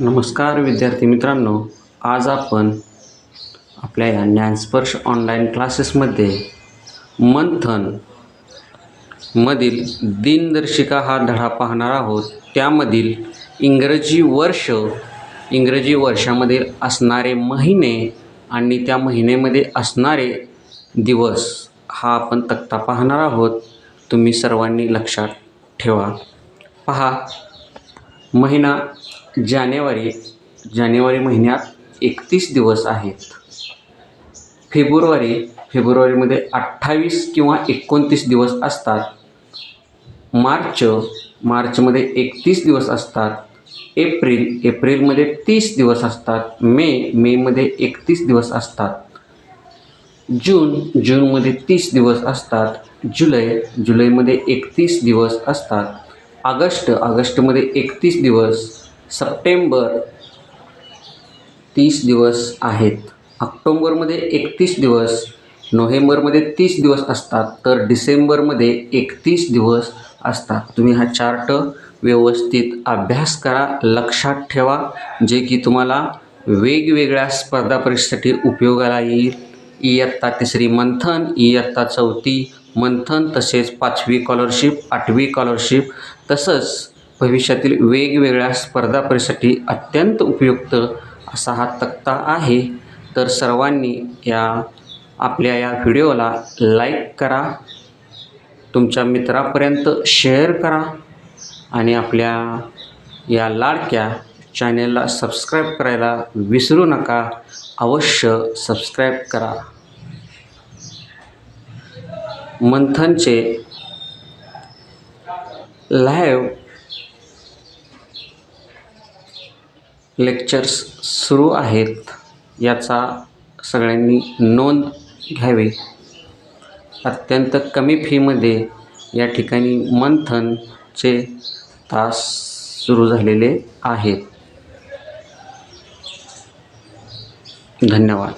नमस्कार विद्यार्थी मित्रांनो आज आपण आपल्या या ज्ञानस्पर्श ऑनलाईन क्लासेसमध्ये मंथन मधील दिनदर्शिका हा धडा पाहणार आहोत. त्यामधील इंग्रजी वर्ष इंग्रजी वर्षामध्ये असणारे महिने आणि त्या महिनेमध्ये असणारे दिवस हा आपण तक्ता पाहणार आहोत. तुम्ही सर्वांनी लक्षात ठेवा. पहा महिना जानेवारी जानेवारी महिन्यात एकतीस दिवस आहेत. फेब्रुवारी फेब्रुवारीमध्ये अठ्ठावीस किंवा एकोणतीस दिवस असतात. मार्च मार्चमध्ये एकतीस दिवस असतात. एप्रिल एप्रिलमध्ये तीस दिवस असतात. मे मेमध्ये एकतीस दिवस असतात. जून जूनमध्ये तीस दिवस असतात. जुलै जुलैमध्ये एकतीस दिवस असतात. ऑगस्ट ऑगस्टमध्ये एकतीस दिवस. सप्टेंबर तीस दिवस आहेत. ऑक्टोंबरमध्ये एकतीस दिवस नोव्हेंबरमध्ये तीस दिवस असतात तर डिसेंबरमध्ये एकतीस दिवस असतात. तुम्ही हा चार्ट व्यवस्थित अभ्यास करा लक्षात ठेवा जे की तुम्हाला वेगवेगळ्या स्पर्धा परीक्षेसाठी उपयोगाला येईल. इयत्ता तिसरी मंथन इयत्ता चौथी मंथन तसेच पाचवी स्कॉलरशिप आठवी स्कॉलरशिप तसंच भविष्यातील वेगवेगळ्या स्पर्धा परीक्षेसाठी अत्यंत उपयुक्त असा हा तक्ता आहे. तर सर्वांनी या आपल्या या व्हिडिओला लाईक करा तुमच्या मित्रापर्यंत शेअर करा आणि आपल्या या लाडक्या चॅनेलला सबस्क्राईब करायला विसरू नका. अवश्य सबस्क्राईब करा. मंथनचे लाईव्ह लेक्चर्स सुरू आहेत याचा सगळ्यांनी नोंद घ्यावी. अत्यंत कमी फीमध्ये या ठिकाणी मंथनचे तास सुरू झालेले आहेत. धन्यवाद.